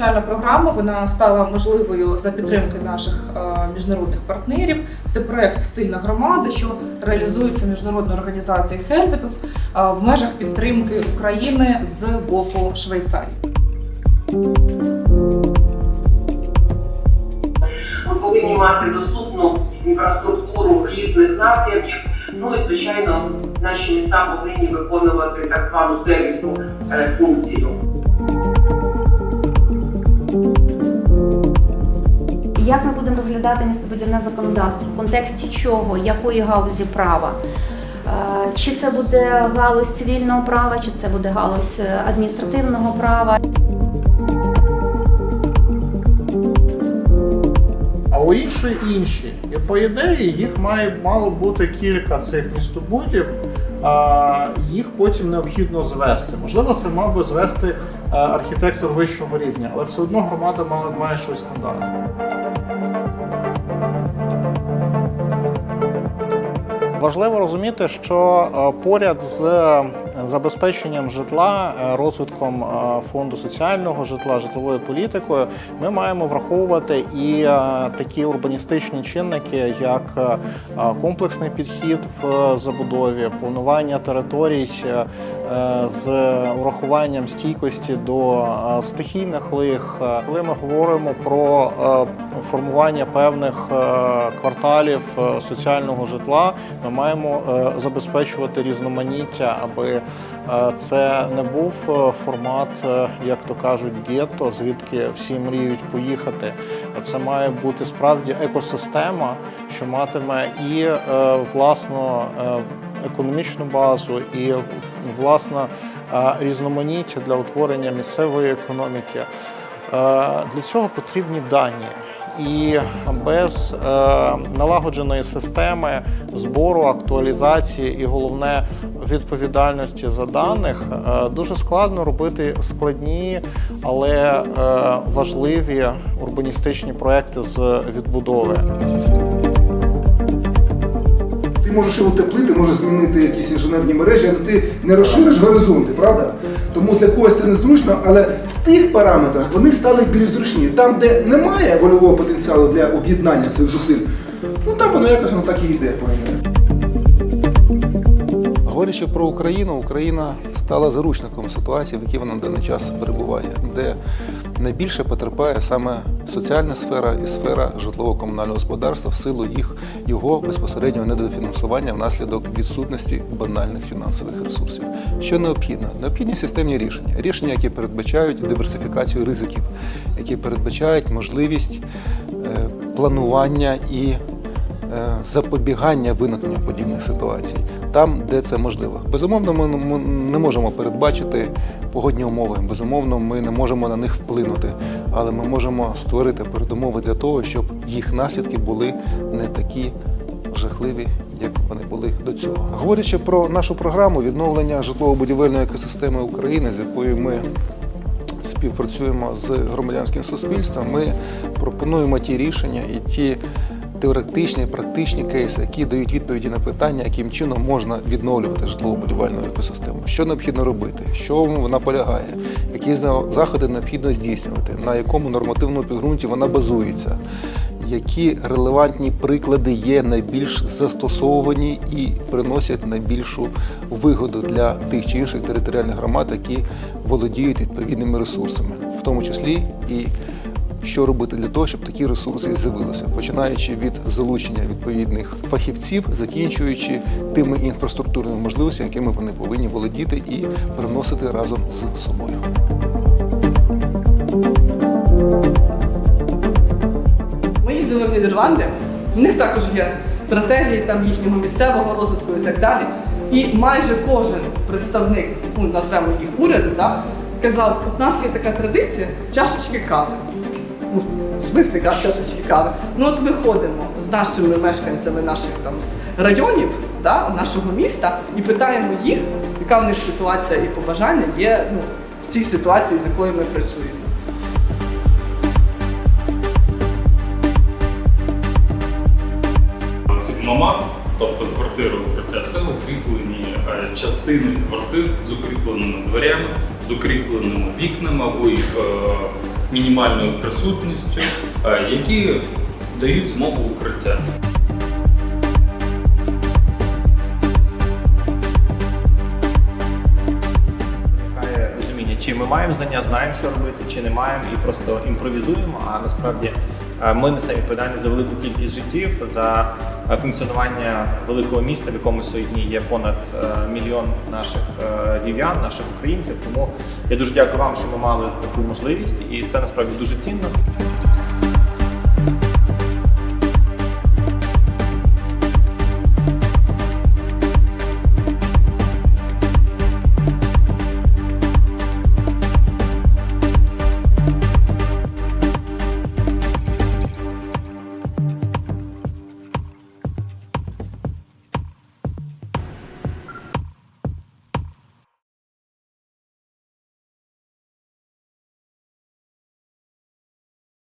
навчальна програма вона стала можливою за підтримки наших е, міжнародних партнерів. Це проект Сильна громада, що реалізується міжнародною організацією Helvetas е, в межах підтримки України з боку Швейцарії. Ми повинні мати доступну інфраструктуру різних напрямків. Ну і звичайно, наші міста повинні виконувати так звану сервісну е, функцію. Будемо розглядати містобудівне законодавство? В контексті чого, якої галузі права? Е, Чи це буде галузь цивільного права, чи це буде галузь е, адміністративного права? А у інші інші. І по ідеї їх має мало бути кілька цих містобудів, їх потім необхідно звести. Можливо, це мав би звести е, архітектор вищого рівня, але все одно громада має щось надати. Важливо розуміти, що е, поряд з забезпеченням житла, е, розвитком е, фонду соціального житла, житловою політикою, ми маємо враховувати і е, такі урбаністичні чинники, як комплексний підхід в забудові, планування територій з урахуванням стійкості до стихійних лих. Коли ми говоримо про формування певних кварталів соціального житла, ми маємо забезпечувати різноманіття, аби це не був е, формат, е, як то кажуть, гетто, звідки всі мріють поїхати. Це має бути справді екосистема, що матиме і е, власну е, економічну базу, і власне е, різноманіття для утворення місцевої економіки. Е, Для цього потрібні дані. І без е, налагодженої системи збору, актуалізації і головне відповідальності за даних е, дуже складно робити складні, але е, важливі урбаністичні проекти з відбудови. Ти можеш його утеплити, можеш змінити якісь інженерні мережі, але ти не розшириш горизонти, правда? Тому для когось це незручно, але в тих параметрах вони стали більш зручні. Там, де немає вольового потенціалу для об'єднання цих зусиль, ну там воно якось воно так і йде Говорячи про Україну, Україна стала заручником ситуації, в якій вона на даний час перебуває, де найбільше потерпає саме соціальна сфера і сфера житлово-комунального господарства в силу їх його безпосереднього недофінансування внаслідок відсутності банальних фінансових ресурсів. Що необхідно? Необхідні системні рішення, рішення, які передбачають диверсифікацію ризиків, які передбачають можливість е, планування і запобігання виникнення подібних ситуацій там, де це можливо. Безумовно, ми ми не можемо передбачити погодні умови. Безумовно, ми не можемо на них вплинути, але ми можемо створити передумови для того, щоб їх наслідки були не такі жахливі, як вони були до цього. Говорячи про нашу програму відновлення житлово-будівельної екосистеми України, з якою ми співпрацюємо з громадянським суспільством, ми пропонуємо ті рішення і ті теоретичні, практичні кейси, які дають відповіді на питання, яким чином можна відновлювати житлово-будівельну екосистему, що необхідно робити, що вона полягає, які заходи необхідно здійснювати, на якому нормативному підґрунті вона базується. Які релевантні приклади є найбільш застосовані і приносять найбільшу вигоду для тих чи інших територіальних громад, які володіють відповідними ресурсами, в тому числі і що робити для того, щоб такі ресурси з'явилися, починаючи від залучення відповідних фахівців, закінчуючи тими інфраструктурними можливостями, якими вони повинні володіти і приносити разом з собою. Ми їздили в Нідерланди, в них також є стратегії там їхнього місцевого розвитку і так далі. І майже кожен представник, ну назвемо їх уряду, да, казав, от у нас є така традиція чашечки кави. В смислі чашечки кави. Ну от ми ходимо з нашими мешканцями наших там районів, да, нашого міста, і питаємо їх, яка в них ситуація і побажання є ну, в цій ситуації, з якою ми працюємо. Цигмамат, тобто квартири укриття, це укріплені е, частини квартир з укріпленими дверями, з укріпленими вікнами або їх е, мінімальною присутністю, е, які дають змогу укриття. розуміння, чи ми маємо знання, знаємо, що робити, чи не маємо, і просто імпровізуємо. А насправді ми несемо відповідальність за велику кількість життів, за е, функціонування великого міста, в якому сьогодні є понад е, мільйон наших е, львів'ян, наших українців. Тому я дуже дякую вам, що ми мали таку можливість, і це насправді дуже цінно.